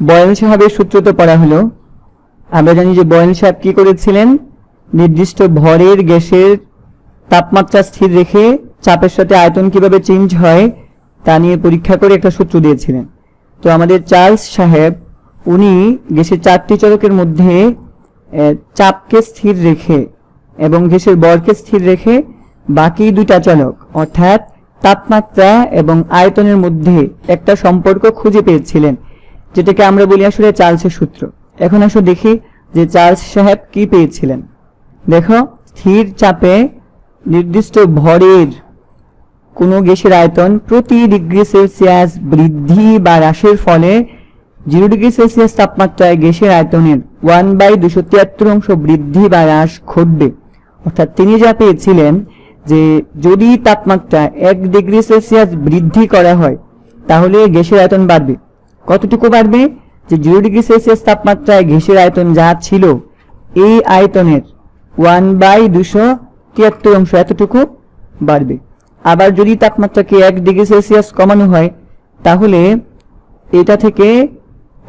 Boil সাহাবের সূত্র তো পড়া হলো, আমরা জানি যে বয়েল সাহেব কি করেছিলেন? নির্দিষ্ট ভরের গ্যাসের তাপমাত্রা স্থির রেখে চাপের সাথে আয়তন কীভাবে চেঞ্জ হয়, তা নিয়ে পরীক্ষা করে একটা সূত্র দিয়েছিলেন। তো আমাদের চার্লস সাহেব, উনি গ্যাসের চারটি চলকের মধ্যে চাপকে স্থির রেখে এবং গ্যাসের বরকে স্থির রেখে বাকি দুইটা চলক, অর্থাৎ তাপমাত্রা এবং আয়তনের মধ্যে একটা সম্পর্ক খুঁজে পেয়েছিলেন। যেটাকে আমরা বলি আসলে চার্লসের সূত্র। এখন আসো দেখি যে চার্লস সাহেব কি পেয়েছিলেন। দেখো, স্থির চাপে নির্দিষ্ট ভরের কোনো গ্যাসের আয়তন প্রতি ডিগ্রি সেলসিয়াস বৃদ্ধি বা হ্রাসের ফলে জিরো ডিগ্রি সেলসিয়াস তাপমাত্রায় গ্যাসের আয়তনের ওয়ান বাই দুশো তিয়াত্তর অংশ বৃদ্ধি বা হ্রাস ঘটবে। অর্থাৎ তিনি যা পেয়েছিলেন যে যদি তাপমাত্রা এক ডিগ্রি সেলসিয়াস বৃদ্ধি করা হয়, তাহলে গ্যাসের আয়তন বাড়বে। কতটুকু বাড়বে? যে জিরো ডিগ্রি সেলসিয়াস তাপমাত্রায় গ্যাসের আয়তন যা ছিল, এই আয়তনের ওয়ান বাই দুশো তিয়াত্তর অংশ এতটুকু বাড়বে। আবার যদি তাপমাত্রাকে এক ডিগ্রি সেলসিয়াস কমানো হয়, তাহলে এটা থেকে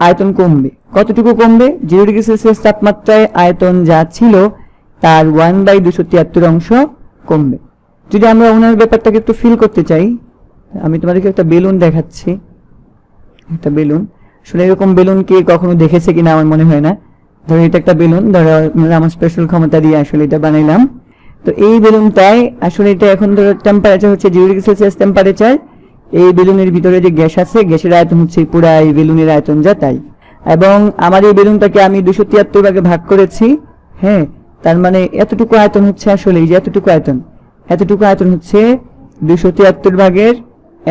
আয়তন কমবে। কতটুকু কমবে? জিরো ডিগ্রি সেলসিয়াস তাপমাত্রায় আয়তন যা ছিল, তার ওয়ান বাই দুশো তিয়াত্তর অংশ কমবে। যদি আমরা ওনার ব্যাপারটাকে একটু ফিল করতে চাই, আমি তোমাদেরকে একটা বেলুন দেখাচ্ছি। একটা বেলুন। আসলে এরকম বেলুন কে কখনো দেখেছে কিনা আমার মনে হয় না। ধরো এটা একটা বেলুন, ধরো আমরা আমার স্পেশাল ক্ষমতা দিয়ে আসলে এটা বানাইলাম। তো এই বেলুনটাই আসলে এটা এখন ধরো টেম্পারেচার হচ্ছে জিরো ডিগ্রি সেলসিয়াস টেম্পারেচার এই বেলুনের ভিতরে যে গ্যাস আছে, গ্যাসের আয়তন হচ্ছে পুরা এই বেলুনের আয়তন যা তাই এবং আমার এই বেলুনটাকে আমি দুশো তিয়াত্তর ভাগে ভাগ করেছি। হ্যাঁ তার মানে এতটুকু আয়তন হচ্ছে আসলে এই যে এতটুকু আয়তন। এতটুকু আয়তন হচ্ছে দুশো তিয়াত্তর ভাগের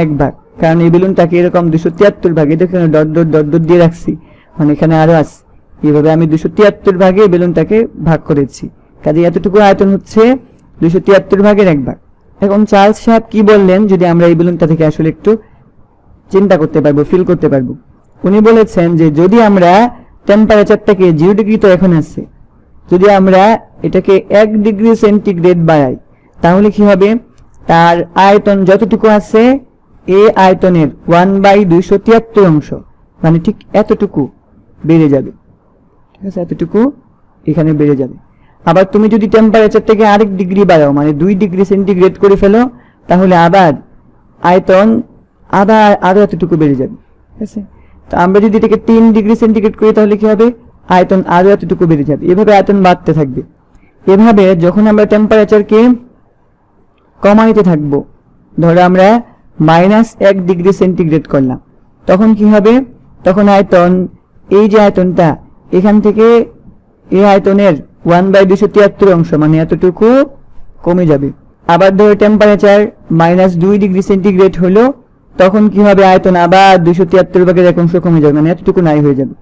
এক ভাগ। কারণ এই বেলুনটাকে এরকম দুশো তিয়াত্তর ভাগে, দেখুন ডট ডট ডট ডট দিয়ে রাখছি। মানে এখানে আরও আছে। এইভাবে আমি দুশো তিয়াত্তর ভাগে বেলুনটাকে ভাগ করেছি। কাজে এতটুকু আয়তন হচ্ছে দুশো তিয়াত্তর ভাগের এক ভাগ। এখন চার্লস সাহেব কি বললেন, যদি আমরা এই বেলুনটা থেকে আসলে একটু চিন্তা করতে পারব ফিল করতে পারব? উনি বলেছেন যে, যদি আমরা টেম্পারেচারটাকে জিরো ডিগ্রি তো এখন আছে, যদি আমরা এটাকে এক ডিগ্রি সেন্টিগ্রেড বাড়াই, তাহলে কি হবে? তার আয়তন যতটুকু আছে এই আয়তনের ওয়ান বাই দুইশো তিয়াত্তর অংশ মানে ঠিক এতটুকু বেড়ে যাবে। ঠিক আছে? এতটুকু এখানে বেড়ে যাবে। আবার তুমি যদি টেম্পারেচারটাকে আরেক ডিগ্রি বাড়াও মানে দুই ডিগ্রি সেন্টিগ্রেড করে ফেলো, তাহলে আবার আয়তন আবার আরও এতটুকু বেড়ে যাবে। ঠিক আছে? তো আমরা যদি এটাকে তিন ডিগ্রি সেন্টিগ্রেড করি, তাহলে কি হবে? আয়তন আরও এতটুকু বেড়ে যাবে। এভাবে আয়তন বাড়তে থাকবে। এভাবে যখন আমরা টেম্পারেচারকে কমাইতে থাকব, ধরো আমরা মাইনাস এক ডিগ্রি সেন্টিগ্রেড করলাম। তখন কি হবে? তখন আয়তন, এই যে আয়তনটা, এখান থেকে এই আয়তনের ওয়ান বাই দুশো তিয়াত্তর অংশ মানে এতটুকু কমে যাবে। আবার ধরো টেম্পারেচার মাইনাস দুই ডিগ্রি সেন্টিগ্রেড হলো, তখন কি হবে? আয়তন আবার দুশো তিয়াত্তর ভাগের এক অংশ কমে যাবে মানে এতটুকু নাই হয়ে যাবে।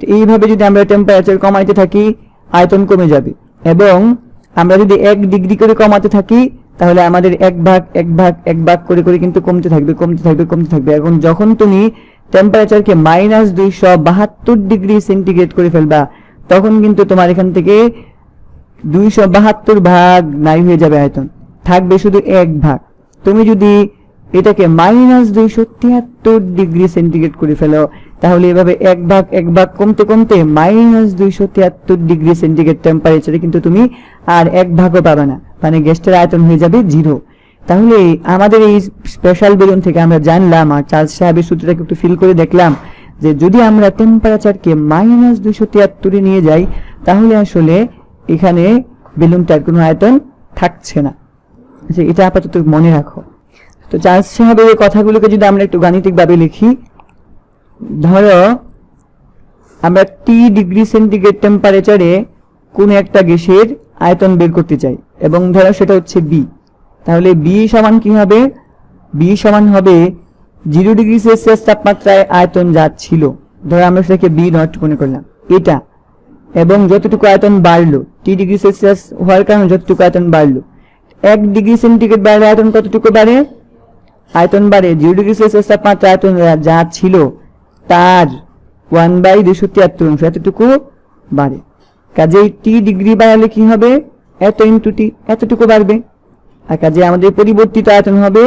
তো এইভাবে যদি আমরা টেম্পারেচার কমাইতে থাকি, আয়তন কমে যাবে। এবং আমরা যদি এক ডিগ্রি করে কমাতে থাকি তাহলে আমাদের এক ভাগ এক ভাগ এক ভাগ করে করে কিন্তু কমতে থাকবে কমতে থাকবে কমতে থাকবে। এবং যখন তুমি টেম্পারেচারকে মাইনাস দুইশো বাহাত্তর ডিগ্রি সেন্টিগ্রেড করে ফেলবা, তখন কিন্তু তোমার এখান থেকে দুইশো বাহাত্তর ভাগ নাই হয়ে যাবে আয়তন। থাকবে শুধু এক ভাগ। তুমি যদি এটাকে মাইনাস দুইশো তিয়াত্তর ডিগ্রি সেন্টিগ্রেড করে ফেলো। তাহলে এভাবে এক ভাগ এক ভাগ কমতে কমতে মাইনাস দুইশো তিয়াত্তর ডিগ্রি সেন্টিগ্রেড টেম্পারেচারে কিন্তু তুমি আর এক ভাগও পাবে না। মানে গ্যাসটার আয়তন হয়ে যাবে জিরো তাহলে আমাদের এই স্পেশাল বেলুন থেকে আমরা জানলাম আর চার্লস সাহেবের সূত্রটাকে একটু ফিল করে দেখলাম যে যদি আমরা টেম্পারেচারকে মাইনাস দুইশো তিয়াত্তরে নিয়ে যাই, তাহলে আসলে এখানে বেলুনটার কোনো আয়তন থাকছে না। এটা আপাতত মনে রাখো। তো চার্জ সাহেবের এই কথাগুলোকে যদি আমরা একটু গাণিতিকভাবে লিখি। ধরো, আমরা টি ডিগ্রি সেন্টিগ্রেড টেম্পারেচারে কোনো একটা গ্যাসের আয়তন বের করতে চাই এবং ধরো সেটা হচ্ছে বি তাহলে বি সমান কি হবে? বি সমান হবে জিরো ডিগ্রি সেলসিয়াস তাপমাত্রায় আয়তন যা ছিল। ধরো আমরা সেটাকে বি নট মনে করলাম। এটা। এবং যতটুকু আয়তন বাড়লো টি ডিগ্রি সেলসিয়াস হওয়ার কারণে যতটুকু আয়তন বাড়লো, এক ডিগ্রি সেন্টিগ্রেড বাড়লে আয়তন কতটুকু বাড়ে? আয়তন বাড়ে, জিরো ডিগ্রি সেলসিয়াস তাপমাত্রা আয়তন যা ছিল তার ওয়ান বাই দুশো তিয়াত্তর অংশ এতটুকু বাড়ে। কাজেই টি ডিগ্রি বাড়ালে কি হবে? এত ইন্টু টি এতটুকু বাড়বে। আর কাজে আমাদের পরিবর্তিত আয়তন হবে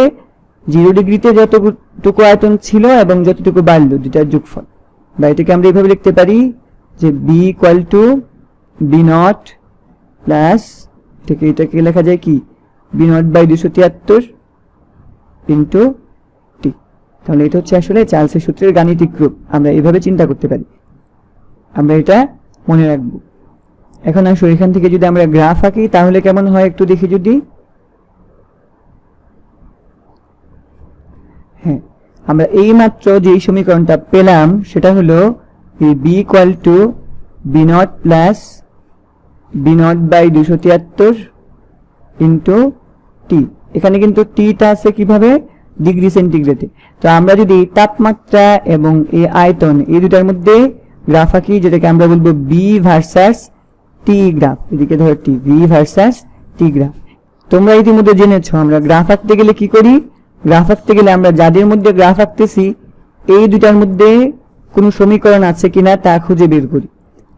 জিরো ডিগ্রিতে যতটুকু আয়তন ছিল এবং যতটুকু বাড়লো দুটার যোগফল। বা এটাকে আমরা এইভাবে লিখতে পারি যে B equal to B naught plus থেকে এটাকে লেখা যায় কি? বি নট বাই দুশো তিয়াত্তর ইন্টু টি তাহলে এটা হচ্ছে আসলে চার্লসের সূত্রের গাণিতিক রূপ। আমরা এইভাবে চিন্তা করতে পারি। আমরা এটা মনে রাখব। এখন আসো, এখান থেকে যদি আমরা গ্রাফ আঁকি, তাহলে কেমন হয় একটু দেখি যদি? হ্যাঁ আমরা এই মাত্র যে সমীকরণটা পেলাম, সেটা হলো B equal to B naught plus B naught by দুশো তিয়াত্তর ইন্টু টি এখানে কিন্তু টিটা আছে কীভাবে? ডিগ্রি সেন্টিগ্রেডে তো আমরা যদি তাপমাত্রা এবং এই আয়তন, এই দুটার মধ্যে গ্রাফ আঁকি, যেটাকে আমরা বলব বি ভার্সাস টি গ্রাফ এদিকে ধরো T V versus T graph তোমরা ইতিমধ্যে জেনেছো, আমরা গ্রাফ আঁকতে গেলে কি করি? গ্রাফ আঁকতে গেলে আমরা যাদের মধ্যে গ্রাফ আঁকতেছি, এই দুটার মধ্যে কোনো সমীকরণ আছে কিনা তা খুঁজে বের করি।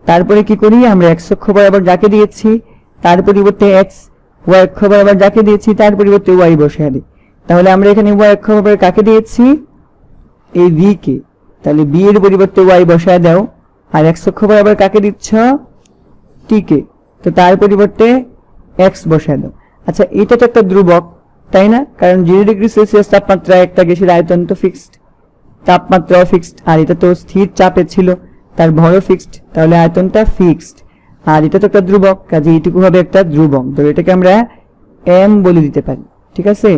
তারপরে কি করি? আমরা এক্স অক্ষ বরাবর যাকে দিয়েছি, তার পরিবর্তে এক্স ওয়াই অক্ষ বরাবর যাকে দিয়েছি, তার পরিবর্তে ওয়াই বসে দিই তাহলে আমরা এখানে ওয়াই অক্ষ বরাবর কাকে দিয়েছি? এই ভি কে। তাহলে বি এর পরিবর্তে ওয়াই বসায় দাও। আর এক্স অক্ষ বরাবর কাকে দিচ্ছ? টি কে। তো তার পরিবর্তে এক্স বসায় দাও। আচ্ছা এটা তো একটা ধ্রুবক, তাই না? কারণ জিরো ডিগ্রি সেলসিয়াস তাপমাত্রা একটা গ্যাসের আয়তন তো ফিক্সড তাপমাত্রাও ফিক্সড আর এটা তো স্থির চাপে ছিল, তার ভরও ফিক্সড তাহলে আয়তনটা ফিক্সড আর এটা তো একটা ধ্রুবক, কাজে এইটুকু হবে একটা ধ্রুবক। তো এটাকে আমরা এম বলে দিতে পারি, ঠিক আছে?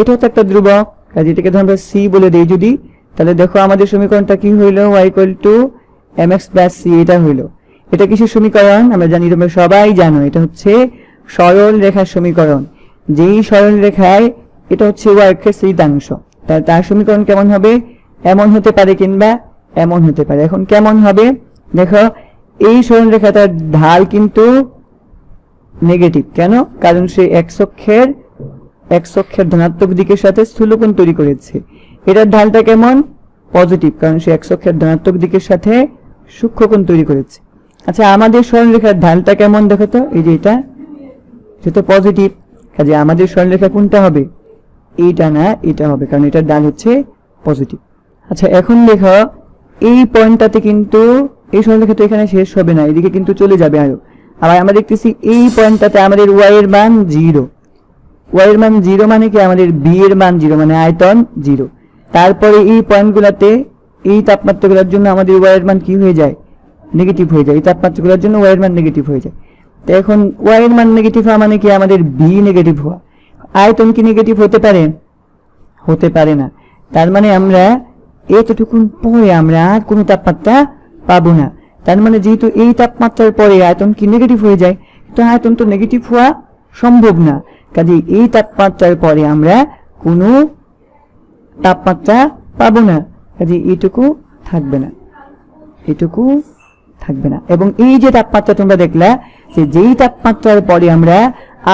এটাও তো একটা ধ্রুবক, কাজে এটাকে ধর আমরা সি বলে দিই যদি। তাহলে দেখো আমাদের সমীকরণটা কি হইল? Y equal to M X plus C এটা হইল। এটা কিসের সমীকরণ? আমরা জানি তোমরা সবাই জানো, এটা হচ্ছে সরল রেখার সমীকরণ। যেই সরল রেখায় এটা হচ্ছে অক্ষের শীতাংশ তার তার সমীকরণ কেমন হবে? এমন হতে পারে কিংবা এমন হতে পারে। এখন কেমন হবে? দেখো এই সরল রেখাটার ঢাল কিন্তু নেগেটিভ কেন? কারণ সে এক্স অক্ষের অক্ষের ধনাত্মক দিকের সাথে স্থূলকোণ তৈরি করেছে। এটার ঢালটা কেমন? পজিটিভ কারণ সে এক্স অক্ষের ধনাত্মক দিকের সাথে সূক্ষ্মকোণ তৈরি করেছে। আচ্ছা আমাদের সরলরেখার ঢালটা কেমন দেখো তো? এই যে এটা সেটা পজিটিভ কাজে আমাদের সরলরেখা কোনটা হবে? এইটা না, এটা হবে, কারণ এটার ডাল হচ্ছে পজিটিভ আচ্ছা এখন দেখো, এই পয়েন্টটাতে কিন্তু এই সরলরেখা তো এখানে শেষ হবে না, এদিকে কিন্তু চলে যাবে আরও। আবার আমরা দেখতেছি এই পয়েন্টটাতে আমাদের ওয়াই এর মান জিরো ওয়াই এর মান জিরো মানে কি? আমাদের বি এর মান জিরো মানে আয়তন জিরো তারপরে এই পয়েন্টগুলোতে এই তাপমাত্রাগুলোর জন্য আমাদের ওয়াই এর মান কি হয়ে যায়? নেগেটিভ হয়ে যায়। এই তাপমাত্রাগুলোর জন্য ওয়াই এর মান নেগেটিভ হয়ে যায়। তো এখন ওয়াই এর মান নেগেটিভ হওয়া মানে কি? আমাদের বি নেগেটিভ হওয়া। আয়তন কি নেগেটিভ হতে পারে? হতে পারে না। তার মানে আমরা এতটুকুন পরে আমরা আর কোনো তাপমাত্রা পাবো না। তার মানে যেহেতু এই তাপমাত্রার পরে আয়তন কি নেগেটিভ হয়ে যায় তো আয়তন তো নেগেটিভ হওয়া সম্ভব না। কাজে এই তাপমাত্রার পরে আমরা কোনো তাপমাত্রা পাবো না। কাজে এইটুকু থাকবে না। এটুকু থাকবে না। এবং এই যে তাপমাত্রা তোমরা দেখলা, যে যেই তাপমাত্রার পরে আমরা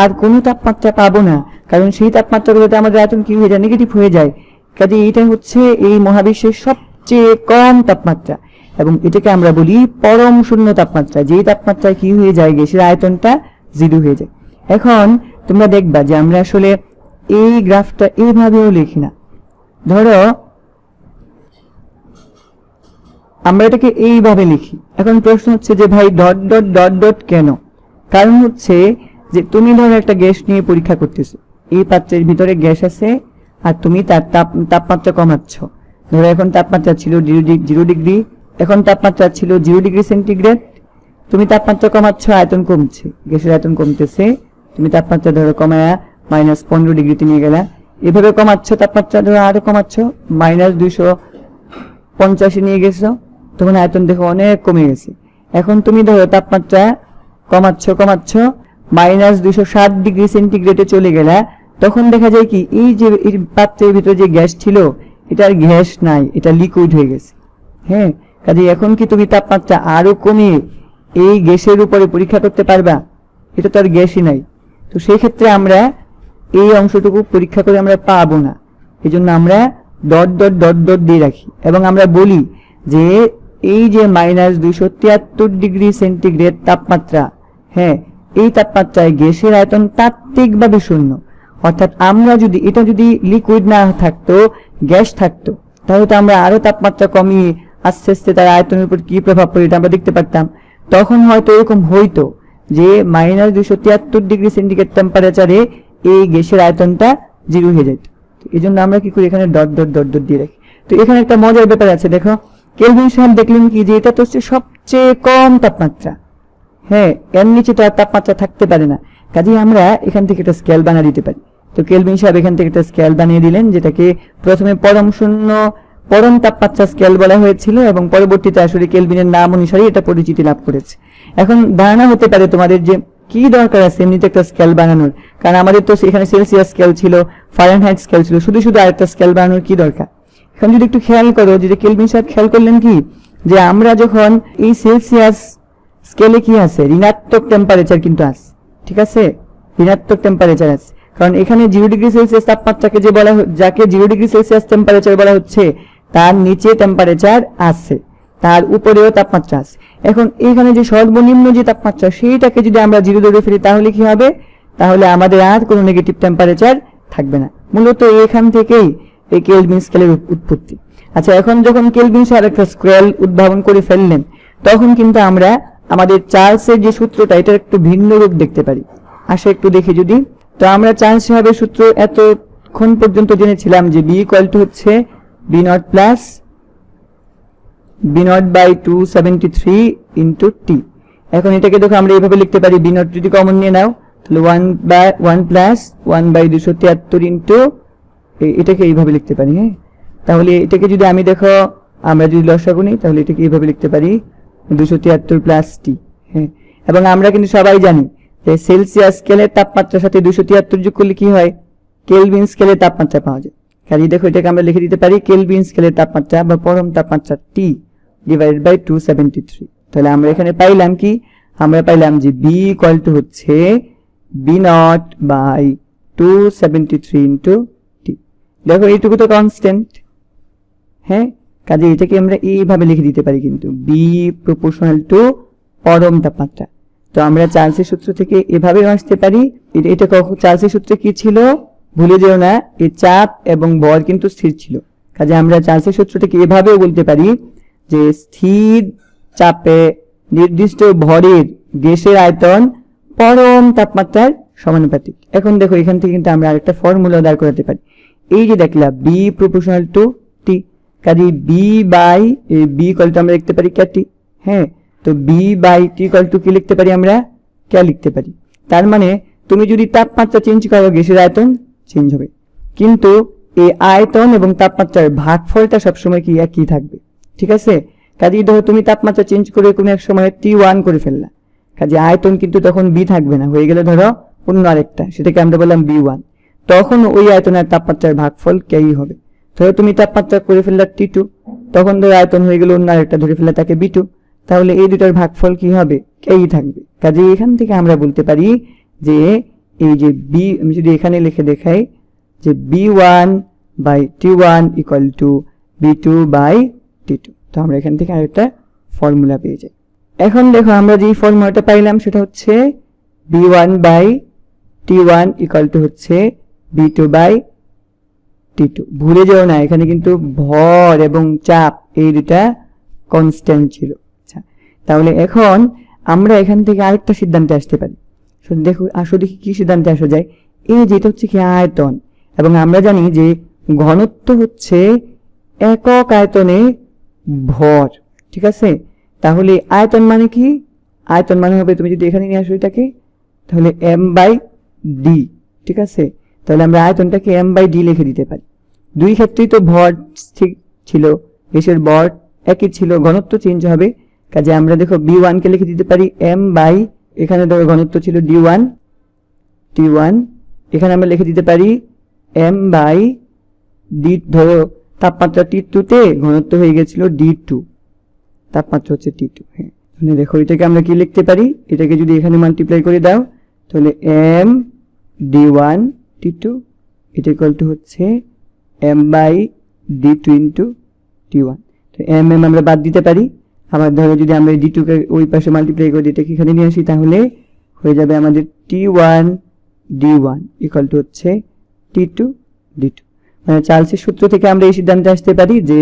আর কোনো তাপমাত্রা পাবো না, কারণ সেই তাপমাত্রাগুলোতে আমাদের আয়তন কি হয়ে যায়? নেগেটিভ হয়ে যায়। কাজে এইটা হচ্ছে এই মহাবিশ্বের সবচেয়ে কম তাপমাত্রা। এবং এটাকে আমরা বলি পরম শূন্য তাপমাত্রা। যেই তাপমাত্রায় কি হয়ে যায়, গ্যাসের আয়তনটা জিরো হয়ে যায়। এখন তোমরা দেখবা যে আমরা আসলে এই গ্রাফটা এইভাবেও লিখি না। ধরো, আমরা এটাকে এইভাবে লিখি। এখন প্রশ্ন হচ্ছে যে ভাই, ডট ডট ডট ডট কেন? কারণ হচ্ছে যে তুমি ধরো একটা গ্যাস নিয়ে পরীক্ষা করতেছো। এই পাত্রের ভিতরে গ্যাস আছে আর তুমি তার তাপ, তাপমাত্রা কমাচ্ছ। ধরো এখন তাপমাত্রা ছিল জিরো ডিগ্রি এখন তাপমাত্রা ছিল জিরো ডিগ্রি সেন্টিগ্রেড। তুমি তাপমাত্রা কমাচ্ছ, আয়তন কমছে। গ্যাসের আয়তন কমতেছে। তুমি তাপমাত্রা ধরো কমায়া মাইনাস পনেরো ডিগ্রিতে নিয়ে গেলা। এভাবে কমাচ্ছ, তাপমাত্রা ধরো আরও কমাচ্ছ, মাইনাস দুইশো পঞ্চাশে নিয়ে গেছো। তখন আয়তন দেখো অনেক কমে গেছে। এখন তুমি ধরো তাপমাত্রা কমাচ্ছ কমাচ্ছ, মাইনাস দুইশো ষাট ডিগ্রি সেন্টিগ্রেডে চলে গেলা। তখন দেখা যায় কি, এই যে পাত্রের ভিতরে যে গ্যাস ছিল, এটার গ্যাস নাই, এটা লিকুইড হয়ে গেছে। হ্যাঁ? কাজে এখন কি তুমি তাপমাত্রা আরও কমিয়ে এই গ্যাসের উপরে পরীক্ষা করতে পারবা? এটা তো আর গ্যাসই নাই। তো সেই ক্ষেত্রে আমরা এই অংশটুকু পরীক্ষা করে আমরা পাবো না। এই জন্য আমরা ডট ডট ডট ডট দিয়ে রাখি। এবং আমরা বলি যে এই যে মাইনাস দুইশো তিয়াত্তর ডিগ্রি সেন্টিগ্রেড তাপমাত্রা হ্যাঁ এই তাপমাত্রায় গ্যাসের আয়তন তাত্ত্বিকভাবে শূন্য। অর্থাৎ আমরা যদি, এটা যদি লিকুইড না থাকতো, গ্যাস থাকতো, তাহলে তো আমরা আরও তাপমাত্রা কমিয়ে আস্তে আস্তে তার আয়তনের উপর কি প্রভাব পড়ে আমরা দেখতে পারতাম। তখন হয়তো এরকম হইতো যে মাইনাস দুশো তিয়াত্তর ডিগ্রি সেন্টিগ্রেড টেম্পারেচারে এই গ্যাসের আয়তনটা জিরো হয়ে যেত। এই জন্য আমরা কি করি? এখানে ডট ডট ডট ডট দিয়ে রাখি। তো এখানে একটা মজার ব্যাপার আছে, দেখো। কেলভিন সাহেব দেখলেন কি যে এটা তো হচ্ছে সবচেয়ে কম তাপমাত্রা। হ্যাঁ এর নিচে তো আর তাপমাত্রা থাকতে পারে না। কাজেই আমরা এখান থেকে একটা স্কেল বানিয়ে দিতে পারি। তো কেলভিন সাহেব এখান থেকে একটা স্কেল বানিয়ে দিলেন, যেটাকে প্রথমে পরম শূন্য পরম তাপমাত্রা স্কেল বলা হয়েছিল এবং পরবর্তীতে আসলে কেলভিনের নাম অনুসারে এটা পরিচিতি লাভ করেছে। এখন ধারণা হতে পারে তোমাদের যে কি দরকার আছে এমনিতে একটা স্কেল বানানোর। কারণ আমাদের তো এখানে সেলসিয়াস স্কেল ছিল ফারেনহাইট স্কেল ছিল, শুধু শুধু আরেকটা স্কেল বানানোর কি দরকার? এখন যদি একটু খেয়াল করো যে কেলভিন সাহেব খেয়াল করলেন কি? যে আমরা যখন এই সেলসিয়াস স্কেলে কি আছে? ঋণাত্মক টেম্পারেচার কিন্তু আছে। ঠিক আছে? ঋণাত্মক টেম্পারেচার আছে। কারণ এখানে জিরো ডিগ্রি সেলসিয়াস তাপমাত্রাকে যে বলা যাকে জিরো ডিগ্রি সেলসিয়াস টেম্পারেচার বলা হচ্ছে তার নিচে টেম্পারেচার আছে, তার উপরেও তাপমাত্রা আছে। এখন এখানে যে সর্বনিম্ন যে তাপমাত্রা, সেইটাকে যদি আমরা জিরো ধরে ফেলি, তাহলে কি হবে? তাহলে আমাদের আর কোনো নেগেটিভ টেম্পারেচার থাকবে না। মূলত এখান থেকেই এই কেলভিন স্কেলের উৎপত্তি। আচ্ছা এখন যখন কেলভিন স্যার একটা স্কেল উদ্ভাবন করে ফেললেন, তখন কিন্তু আমরা আমাদের চার্লসের যে সূত্রটা, এটার একটু ভিন্ন রূপ দেখতে পারি। আসে একটু দেখি যদি। তো আমরা চার্লস সাহেবের সূত্র এতক্ষণ পর্যন্ত জেনেছিলাম যে বি ইকুয়াল টু হচ্ছে plus B naught by two seventy three into T এখন এটাকে দেখো আমরা এইভাবে লিখতে পারি বি নট যদি কমন নিয়ে নাও, তাহলে one by one plus one by দুশো তিয়াত্তর ইন্টু এটাকে এইভাবে লিখতে পারি হ্যাঁ? তাহলে এটাকে যদি আমি দেখো, আমরা যদি লসাগু নিই, তাহলে এটাকে এইভাবে লিখতে পারি, দুশো তিয়াত্তর প্লাস টি হ্যাঁ? এবং আমরা কিন্তু সবাই জানি যে সেলসিয়াস স্কেলের তাপমাত্রার সাথে দুশো তিয়াত্তর যোগ করলে কি হয়? কেলভিন স্কেলের তাপমাত্রা পাওয়া যায়। কাজে দেখো, এটাকে আমরা লিখে দিতে পারি কেলভিন স্কেলের তাপমাত্রা বা পরম তাপমাত্রা T divided by two seventy three তাহলে আমরা এখানে পাইলাম কি? আমরা পাইলাম যে বি ইকুয়াল টু হচ্ছে B naught by two seventy three into T দেখো, এইটুকু তো কনস্ট্যান্ট হ্যাঁ? কাজে এটাকে আমরা এইভাবে লিখে দিতে পারি কিন্তু বি প্রপোর্শনাল টু পরম তাপমাত্রা। তো আমরা চার্লসের সূত্র থেকে এভাবেও আসতে পারি। এটা কখন চার্লসের সূত্রে কি ছিল? ভুলে যেও না এই চাপ এবং বল কিন্তু স্থির ছিল। কাজে আমরা চার্লসের সূত্রটাকে এভাবেও বলতে পারি যে স্থির চাপে নির্দিষ্ট ভরের গ্যাসের আয়তন পরম তাপমাত্রার সমানুপাতিক। এখন দেখো, এখান থেকে কিন্তু আমরা আরেকটা ফর্মুলা দাঁড় করাতে পারি। এই যে দেখলাম বি প্রপোর্শনাল টু টি কাজে বি বাই বি কল কলটা আমরা লিখতে পারি ক্যাটি হ্যাঁ? তো B by T call to কি লিখতে পারি আমরা? ক্যা লিখতে পারি। তার মানে তুমি যদি তাপমাত্রা চেঞ্জ করো গ্যাসের আয়তন চেঞ্জ হবে। কিন্তু এই আয়তন এবং তাপমাত্রার ভাগফলটা সবসময় কি একই থাকবে? ঠিক আছে? কাজেই ধরো তুমি তাপমাত্রা চেঞ্জ করে কোনো এক সময় টি ওয়ান করে ফেললা। কাজে আয়তন কিন্তু তখন বি থাকবে না, হয়ে গেলে ধরো অন্য আরেকটা, সেটাকে আমরা বললাম বি ওয়ান তখন ওই আয়তনের তাপমাত্রার ভাগফল কেই হবে। ধরো তুমি তাপমাত্রা করে ফেললা টি টু তখন ধরো আয়তন হয়ে গেল অন্য আরেকটা, ধরে ফেললা তাকে বি টু তাহলে এই দুটার ভাগফল কি হবে? কেই থাকবে। কাজে এখান থেকে আমরা বলতে পারি যে এই যে বি আমি যদি এখানে লিখে দেখাই যে B one by T one equal to B two by T two তো আমরা এখান থেকে আরেকটা ফর্মুলা পেয়ে যাই। এখন দেখো আমরা যে ফর্মুলাটা পাইলাম সেটা হচ্ছে B one by T one equal to হচ্ছে B two by T two ভুলে যেও না, এখানে কিন্তু ভর এবং চাপ এই দুটা কনস্ট্যান্ট ছিল। আচ্ছা তাহলে এখন আমরা এখান থেকে আরেকটা সিদ্ধান্তে আসতে পারি। দেখো, আসো দেখি কি সিদ্ধান্তে আসা যায়। এই যেটা হচ্ছে কি আয়তন, এবং আমরা জানি যে ঘনত্ব হচ্ছে একক আয়তনে ভর, ঠিক আছে? তাহলে আয়তন মানে কি? আয়তন মানে হবে, তুমি যদি এখানে নিয়ে আসো এটাকে, তাহলে এম বাই ডি ঠিক আছে? তাহলে আমরা আয়তনটাকে এম বাই ডি লিখে দিতে পারি। দুই ক্ষেত্রেই তো ভর ঠিক ছিল গ্যাসের ভর একই ছিল, ঘনত্ব চেঞ্জ হবে। কাজে আমরা দেখো বি ওয়ানকে লিখে দিতে পারি এম বাই এখানে ধরো ঘনত্ব ছিল ডি ওয়ান টি ওয়ান এখানে আমরা লিখে দিতে পারি এম বাই ডি ধরো তাপমাত্রা টি টুতে ঘনত্ব হয়ে গেছিল ডি টু তাপমাত্রা হচ্ছে টি টু হ্যাঁ। দেখো এটাকে আমরা কি লিখতে পারি? এটাকে যদি এখানে মাল্টিপ্লাই করে দাও, তাহলে M D one T two এটা ইকুয়াল টু হচ্ছে M by D two into T one তো এম এম আমরা বাদ দিতে পারি। আবার ধরো যদি আমরা ডি টুকে ওই পাশে মাল্টিপ্লাই করে এটাকে এখানে নিয়ে আসি? তাহলে হয়ে যাবে আমাদের T one D one equal to হচ্ছে টি টু ডি টু মানে চার্লসের সূত্র থেকে আমরা এই সিদ্ধান্তে আসতে পারি যে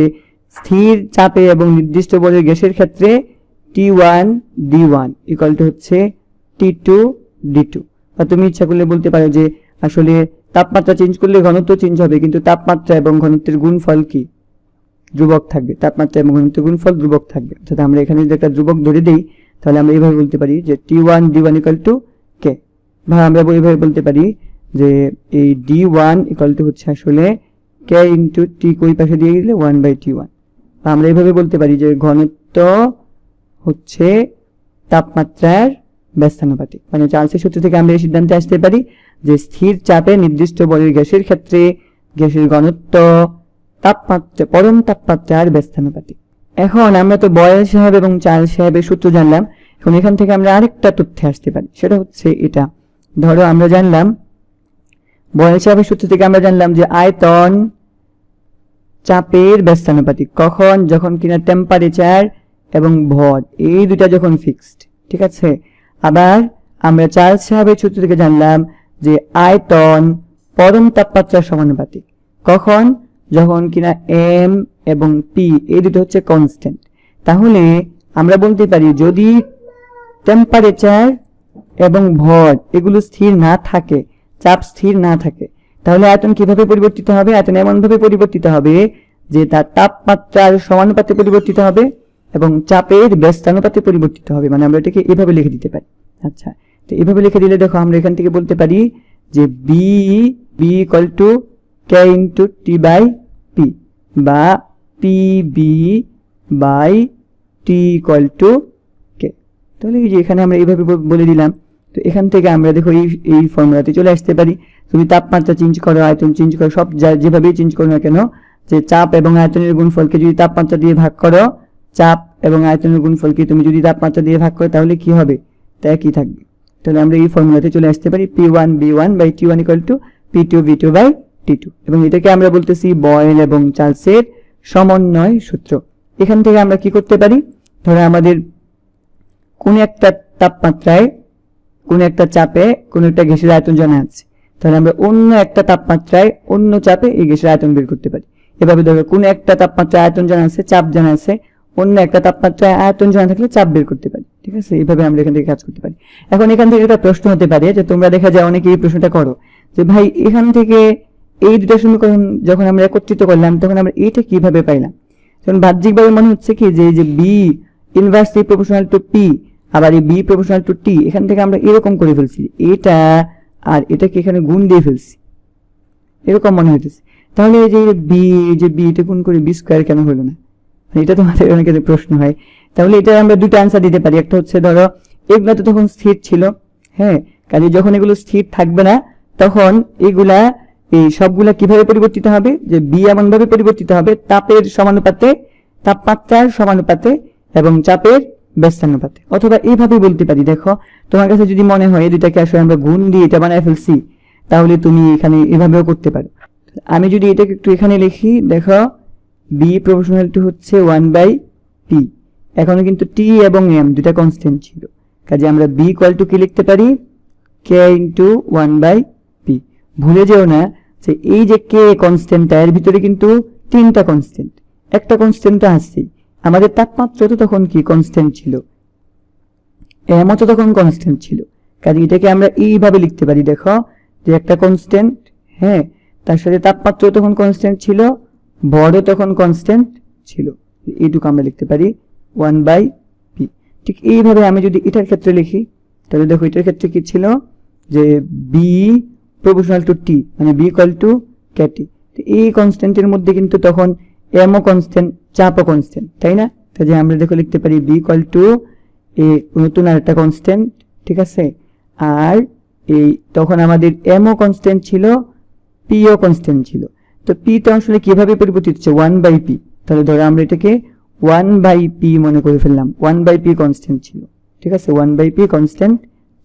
স্থির চাপে এবং নির্দিষ্ট বলের গ্যাসের ক্ষেত্রে T one D one equal to হচ্ছে টি টু ডি টু বা তুমি ইচ্ছা করলে বলতে পারো যে আসলে তাপমাত্রা চেঞ্জ করলে ঘনত্ব চেঞ্জ হবে, কিন্তু তাপমাত্রা এবং ঘনত্বের গুণফল কি? ধ্রুবক থাকবে, তাপমাত্রা এবং ঘনত্বের গুণফল ধ্রুবক থাকবে। অর্থাৎ আমরা এখানে যদি একটা ধ্রুবক ধরে দিই, তাহলে আমরা এইভাবে বলতে পারি যে T one D one equal to K বা আমরা এইভাবে বলতে পারি যে এই ডি ওয়ান ইকাল টু হচ্ছে আসলে কে ইন্টু টি কই পাশে দিয়ে দিলে ওয়ান বাই টি ওয়ান বা আমরা এইভাবে বলতে পারি যে ঘনত্ব হচ্ছে তাপমাত্রার ব্যস্তানুপাতিক। মানে চার্লসের সূত্র থেকে আমরা এই সিদ্ধান্তে আসতে পারি যে স্থির চাপে নির্দিষ্ট বলের গ্যাসের ক্ষেত্রে গ্যাসের ঘনত্ব তাপমাত্রা, পরম তাপমাত্রার ব্যস্তানুপাতিক এখন আমরা তো বয়েল সাহেব এবং চার্লস সাহেবের সূত্র জানলাম, এখন এখান থেকে আমরা আরেকটা তথ্যে আসতে পারি। সেটা হচ্ছে এটা। ধরো আমরা জানলাম, বয়েল সাহেবের সূত্র থেকে আমরা জানলাম যে আয়তন চাপের ব্যস্তানুপাতিক, কখন, যখন কিনা টেম্পারেচার এবং ভর, এই দুটা যখন ফিক্সড ঠিক আছে? আবার আমরা চার্লস সাহেবের সূত্র থেকে জানলাম যে আয়তন পরম তাপমাত্রার সমানুপাতিক, কখন? যখন কিনা এম এবং পি, এই দুটো হচ্ছে কনস্ট্যান্ট তাহলে আমরা বলতে পারি, যদি টেম্পারেচার এবং ভর এগুলো স্থির না থাকে, চাপ স্থির না থাকে, তাহলে আয়তন কীভাবে পরিবর্তিত হবে? আয়তন এমনভাবে পরিবর্তিত হবে যে তার তাপমাত্রার সমানুপাতে পরিবর্তিত হবে এবং চাপের ব্যস্তানুপাতে পরিবর্তিত হবে। মানে আমরা এটাকে এভাবে লিখে দিতে পারি। আচ্ছা তো এভাবে লিখে দিলে দেখো আমরা এখান থেকে বলতে পারি যে B B equal to K into T by P বা P B by T equal to K তাহলে এই যে এখানে আমরা এইভাবে বলে দিলাম। তো এখান থেকে আমরা দেখো এই এই ফর্মুলাতে চলে আসতে পারি। তুমি তাপমাত্রা চেঞ্জ করো, আয়তন চেঞ্জ করো, সব যেভাবেই চেঞ্জ করো না কেন, যে চাপ এবং আয়তনের গুণফলকে যদি তাপমাত্রা দিয়ে ভাগ করো, চাপ এবং আয়তনের গুণফলকে তুমি যদি তাপমাত্রা দিয়ে ভাগ করো, তাহলে কি হবে? তা একই থাকবে। তাহলে আমরা এই ফর্মুলাতে চলে আসতে পারি P one B one by T one equal to P two B two by এবং এটাকে আমরা বলতেছি বয়েল এবং চার্লসের সমন্বয় সূত্র। এখান থেকে আমরা কি করতে পারি? ধরো আমাদের কোন একটা তাপমাত্রায়, কোন একটা চাপে কোন একটা গ্যাসের আয়তন জানা আছে। তাহলে আমরা অন্য একটা তাপমাত্রায় অন্য চাপে এই গ্যাসের আয়তন বের করতে পারি। এভাবে ধরো কোন একটা তাপমাত্রায় আয়তন জানা আছে, চাপ জানা আছে, অন্য একটা তাপমাত্রায় আয়তন জানা থাকলে চাপ বের করতে পারি। ঠিক আছে? এইভাবে আমরা এখান থেকে কাজ করতে পারি। এখন এখান থেকে একটা প্রশ্ন হতে পারে যে তোমরা দেখা যায় অনেকে এই প্রশ্নটা করো যে ভাই এখান থেকে এই দুটো সমীকরণ যখন আমরা একত্রিত করলাম, তখন আমরা এইটা কীভাবে পাইলাম? তখন বাহ্যিকভাবে মনে হচ্ছে কি, যে যে B inversely proportional to P আবার এই বি প্রপোর্শনাল টু টি এখান থেকে আমরা এরকম করে ফেলছি। এটা আর এটাকে এখানে গুণ দিয়ে ফেলছি। এরকম মনে হইতেছে। তাহলে এই যে বি যে বি এটা গুণ করে বি স্কোয়ার কেন হলো না? মানে এটা তোমাদের অনেকের প্রশ্ন হয়। তাহলে এটা আমরা দুটো অ্যান্সার দিতে পারি। একটা হচ্ছে ধরো, এগুলা তো তখন স্থির ছিল হ্যাঁ? কাজে যখন এগুলো স্থির থাকবে না, তখন এগুলা এই সবগুলা কীভাবে পরিবর্তিত হবে? যে বি এমনভাবে পরিবর্তিত হবে, তাপের সমানুপাতে, তাপমাত্রার সমানুপাতে এবং চাপের ব্যস্তানুপাতে। অথবা এইভাবে বলতে পারি, দেখো, তোমার কাছে যদি মনে হয় এই দুটাকে আসলে আমরা গুণ দিয়ে এটা বানায় ফেলছি, তাহলে তুমি এখানে এভাবেও করতে পারো। আমি যদি এটাকে একটু এখানে লিখি, দেখো বি প্রফেশনাল টু হচ্ছে ওয়ান বাই পি এখনও কিন্তু টি এবং এম দুটা কনস্ট্যান্ট ছিল। কাজে আমরা বি ইকুয়াল টু কি লিখতে পারি? কে ইন্টু ওয়ান বাই ভুলে যেও না যে এই যে কে কনস্ট্যান্ট এর ভিতরে কিন্তু তিনটা কনস্ট্যান্ট একটা কনস্ট্যান্ট তো আসছেই আমাদের তাপমাত্রা তো তখন কি কনস্ট্যান্ট ছিল? এমও তো তখন কনস্ট্যান্ট ছিল। কাজে এটাকে আমরা এইভাবে লিখতে পারি, দেখো, যে একটা কনস্ট্যান্ট হ্যাঁ তার সাথে তাপমাত্রা তখন কনস্ট্যান্ট ছিল ভরও তখন কনস্ট্যান্ট ছিল। এইটুকু আমরা লিখতে পারি ওয়ান বাই পি ঠিক এইভাবে আমি যদি এটার ক্ষেত্রে লিখি, তাহলে দেখো এটার ক্ষেত্রে কি ছিল? যে বি প্রপোর্শনাল টু টি মানে বি ইকুয়াল টু ক্যাটি তো এই কনস্ট্যান্টের মধ্যে কিন্তু তখন এমও কনস্ট্যান্ট চাপও কনস্ট্যান্ট তাই না? কাজে আমরা দেখো লিখতে পারি বি ইকুয়াল টু এ নতুন আর একটা কনস্ট্যান্ট ঠিক আছে? আর এই তখন আমাদের এমও কনস্ট্যান্ট ছিল পিও কনস্ট্যান্ট ছিল। তো পি তো আসলে কীভাবে পরিবর্তিত হচ্ছে? ওয়ান বাই পি তাহলে ধরো আমরা এটাকে ওয়ান বাই পি মনে করে ফেললাম। ওয়ান বাই পি কনস্ট্যান্ট ছিল। ঠিক আছে? ওয়ান বাই পি কনস্ট্যান্ট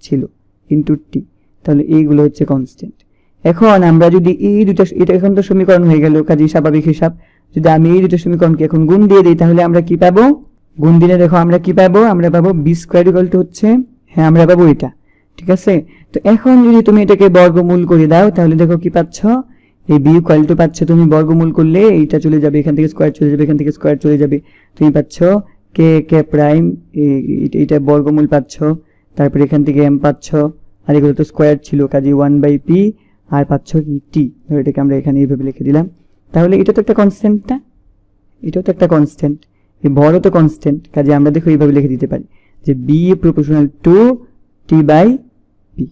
ছিল। ইন্টু টি তাহলে এইগুলো হচ্ছে কনস্ট্যান্ট এখন আমরা যদি এই দুটো এটা এখন তো সমীকরণ হয়ে গেল কাজে স্বাভাবিক হিসাব। যদি আমি এই দুটো সমীকরণকে এখন গুণ দিয়ে দিই, তাহলে আমরা কি পাবো? গুণ দিলে দেখো আমরা কি পাবো? আমরা পাবো বি স্কোয়ার ইকুয়াল টু হচ্ছে হ্যাঁ আমরা পাবো এটা। ঠিক আছে? তো এখন যদি তুমি এটাকে বর্গমূল করে দাও, তাহলে দেখো কি পাচ্ছ? এই বি ইকুয়াল টু পাচ্ছ তুমি বর্গমূল করলে, এইটা চলে যাবে এখান থেকে স্কোয়ার চলে যাবে এখান থেকে স্কোয়ার চলে যাবে। তুমি পাচ্ছ কে কে প্রাইম এইটা বর্গমূল পাচ্ছ। তারপরে এখান থেকে এম পাচ্ছ। আর এগুলো তো স্কোয়ার ছিল, কাজে ওয়ান বাই পি আর পাচ্ছ কি টি এটাকে আমরা এখানে এইভাবে লিখে দিলাম। তাহলে এটা তো একটা কনস্ট্যান্ট না? এটাও তো একটা কনস্ট্যান্ট এই ভরও তো কনস্ট্যান্ট কাজে আমরা দেখো এইভাবে লিখে দিতে পারি যে B proportional to T by P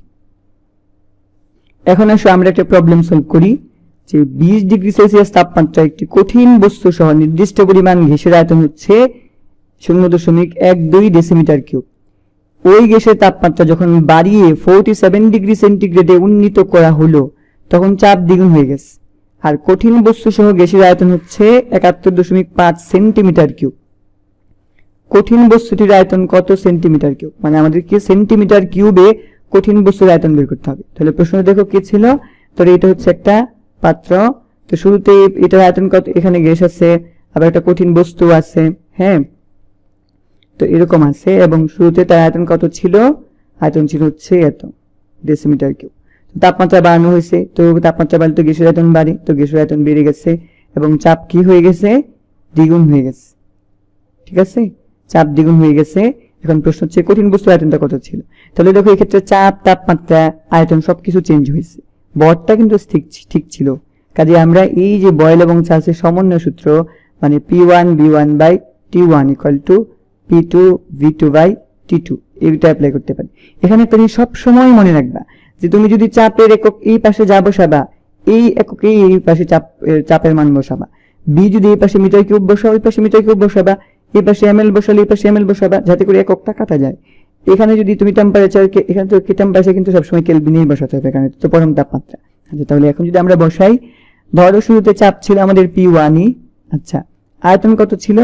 এখন আসো আমরা একটা প্রবলেম সলভ করি, যে বিশ ডিগ্রি সেলসিয়াস তাপমাত্রা একটি কঠিন বস্তু সহ নির্দিষ্ট পরিমাণ ঘেঁষের আয়তন হচ্ছে শূন্য দশমিক এক দুই ডেসিমিটার কিউব। ওই গ্যাসের তাপমাত্রা যখন বাড়িয়ে ফোরটি সেভেন ডিগ্রি সেন্টিগ্রেডে উন্নীত করা হলো, তখন চাপ দ্বিগুণ হয়ে গেছে। আর কঠিন বস্তু সহ গ্যাসের আয়তন হচ্ছে একাত্তর দশমিক পাঁচ সেন্টিমিটার কিউব। কঠিন বস্তুটির আয়তন কত সেন্টিমিটার কিউব? মানে আমাদেরকে সেন্টিমিটার কিউবে কঠিন বস্তুর আয়তন বের করতে হবে? তাহলে প্রশ্ন দেখো কি ছিল? তো এটা হচ্ছে একটা পাত্র। তো শুরুতে এটার আয়তন কত? এখানে গ্যাস আছে, আবার একটা কঠিন বস্তু আছে হ্যাঁ? তো এরকম আছে এবং শুরুতে তার আয়তন কত ছিল? আয়তন ছিল হচ্ছে এত ডেসিমিটার কিউব তাপমাত্রা বাড়ানো হয়েছে, তো তাপমাত্রা বাড়লে তো গ্যাসের আয়তন বাড়ে, তো গ্যাসের আয়তন বেড়ে গেছে এবং চাপ কি হয়ে গেছে? দ্বিগুণ হয়ে গেছে। ঠিক আছে? চাপ দ্বিগুণ হয়ে গেছে। এখন প্রশ্ন হচ্ছে, কঠিন বস্তু আয়তনটা কত ছিল? তাহলে দেখো, এক্ষেত্রে চাপ, তাপমাত্রা, আয়তন সবকিছু চেঞ্জ হয়েছে। বরটা কিন্তু ঠিক ঠিক ছিল। কাজে আমরা এই যে বয়েল এবং চার্লসের সমন্বয় সূত্র মানে P one B one by T one equal to P two V two by T two এইটা অ্যাপ্লাই করতে পারি। এখানে তুমি সব সময় মনে রাখবা যে তুমি যদি চাপের একক এই পাশে যা বসাবা, এই এককে এই পাশে চাপ চাপের মান বসাবা। বি যদি এই পাশে মিটার কিউব বসাও ওই পাশে মিটার কিউব বসাবা, এই পাশে এম এল বসালে এই পাশে এম এল বসাবা, যাতে করে এককটা কাটা যায়। এখানে যদি তুমি টেম্পারেচার এখানে তো টেম্পারেচার কিন্তু সবসময় কেলভিনেই বসাতে হবে এখানে তো পরম তাপমাত্রা। আচ্ছা তাহলে এখন যদি আমরা বসাই, ধরো শুরুতে চাপ ছিল আমাদের পি ওয়ানই আচ্ছা আয়তন কত ছিল?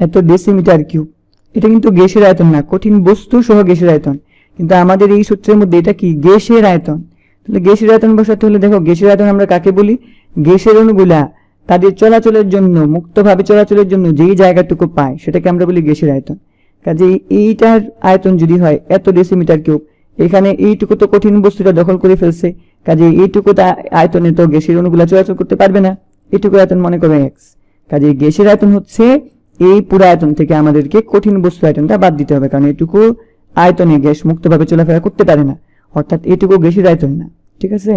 এত ডেসিমিটার কিউব এটা কিন্তু গ্যাসের আয়তন না, কঠিন বস্তু সহ গ্যাসের আয়তন। কিন্তু আমাদের এই সূত্রের মধ্যে এটা কি? গ্যাসের আয়তন। তাহলে গ্যাসের আয়তন বসাতে হলে দেখো, গ্যাসের আয়তন আমরা কাকে বলি? গ্যাসের অণুগুলা তাদের চলাচলের জন্য, মুক্তভাবে চলাচলের জন্য যেই জায়গাটুকু পায়, সেটাকে আমরা বলি গ্যাসের আয়তন। কাজে এইটার আয়তন যদি হয়, এত ডেসিমিটার কিউব এখানে এইটুকু তো কঠিন বস্তুটা দখল করে ফেলছে। কাজে এইটুকু আয়তনে তো গ্যাসের অণুগুলা চলাচল করতে পারবে না। এইটুকু আয়তন মনে করো এক্স কাজে গ্যাসের আয়তন হচ্ছে এই পুরো আয়তন থেকে আমাদেরকে কঠিন বস্তু আয়তনটা বাদ দিতে হবে, কারণ এটুকু আয়তনে গ্যাস মুক্তভাবে চলাফেরা করতে পারে না। অর্থাৎ এটুকু গ্যাসের আয়তন না, ঠিক আছে?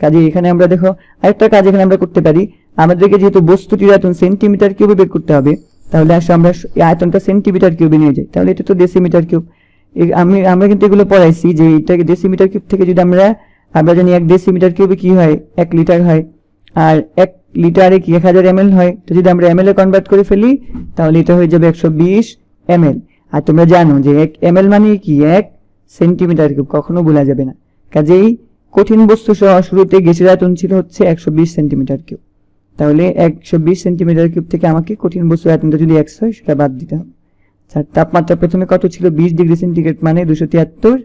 কাজে এখানে আমরা দেখো, আরেকটা কাজ এখানে আমরা করতে পারি। আমাদেরকে যেহেতু বস্তুটির আয়তন সেন্টিমিটার কিউবে বের করতে হবে, তাহলে আসলে আমরা আয়তনটা সেন্টিমিটার কিউবে নিয়ে যাই। তাহলে এটা তো ডেসিমিটার কিউব আমি, আমরা কিন্তু এগুলো পড়াইছি যে এটাকে ডেসিমিটার কিউব থেকে যদি আমরা আমরা জানি এক ডেসিমিটার কিউবে কি হয়? এক লিটার হয়। আর এক লিটারে কি এক হাজার এমএল হয়? তো যদি আমরা এমএল এ কনভার্ট করে ফেলি, তাহলে এটা হয়ে যাবে একশো বিশ এমএল। আর তোমরা জানো যে এক এমএল মানে কি? এক সেন্টিমিটার কিউব কখনো ভোলা যাবে না। কাজেই কঠিন বস্তু সহ শুরুতে গ্যাসের আয়তন ছিল হচ্ছে একশো বিশ সেন্টিমিটার কিউব। তাহলে একশো বিশ সেন্টিমিটার কিউব থেকে আমাকে কঠিন বস্তু আয়তনটা যদি এক্স হয়, সেটা বাদ দিতে হবে। আচ্ছা তাপমাত্রা প্রথমে কত ছিল? বিশ ডিগ্রি সেন্টিগ্রেড মানে দুশো তিয়াত্তর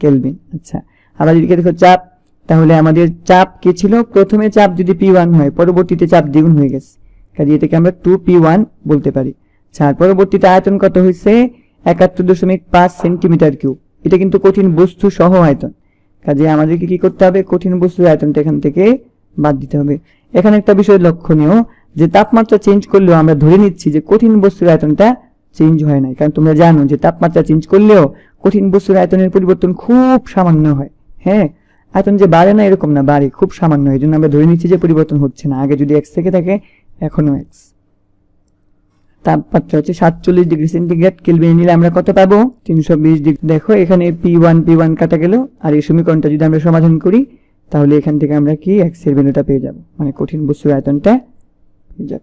কেলভিন। আচ্ছা আবার যদি দেখো চাপ। তাহলে আমাদের চাপ কি ছিল? প্রথমে চাপ যদি পি ওয়ান হয়, পরবর্তীতে চাপ দ্বিগুণ হয়ে গেছে। কাজে এটাকে আমরা টু পি ওয়ান বলতে পারি। ছাড় পরবর্তীতে আয়তন কত হয়েছে? একাত্তর দশমিক পাঁচ সেন্টিমিটার কিউব। এটা কিন্তু কঠিন বস্তু সহ আয়তন। কাজে আমাদেরকে কি করতে হবে? কঠিন বস্তুর আয়তনটা এখান থেকে বাদ দিতে হবে। এখানে একটা বিষয় লক্ষণীয়, যে তাপমাত্রা চেঞ্জ করলেও আমরা ধরে নিচ্ছি যে কঠিন বস্তুর আয়তনটা চেঞ্জ হয় নাই। কারণ তোমরা জানো যে তাপমাত্রা চেঞ্জ করলেও কঠিন বস্তুর আয়তনের পরিবর্তন খুব সামান্য হয়। হ্যাঁ? আয়তন যে বাড়ে না, এরকম না, বাড়ে, খুব সামান্য। এই জন্য আমরা ধরে নিচ্ছি যে পরিবর্তন হচ্ছে না। আগে যদি এক্স থেকে থাকে এখনও এক্স তাপমাত্রা হচ্ছে সাতচল্লিশ ডিগ্রি সেন্টিগ্রেড। কেলভিনে নিলে আমরা কত পাবো? তিনশো বিশ ডিগ্রি। দেখো, এখানে পি ওয়ান পি ওয়ান কাটা গেল। আর এই সমীকরণটা যদি আমরা সমাধান করি, তাহলে এখান থেকে আমরা কি এক্সের ভ্যালুটা পেয়ে যাব? মানে কঠিন বস্তুর আয়তনটা পেয়ে যাব।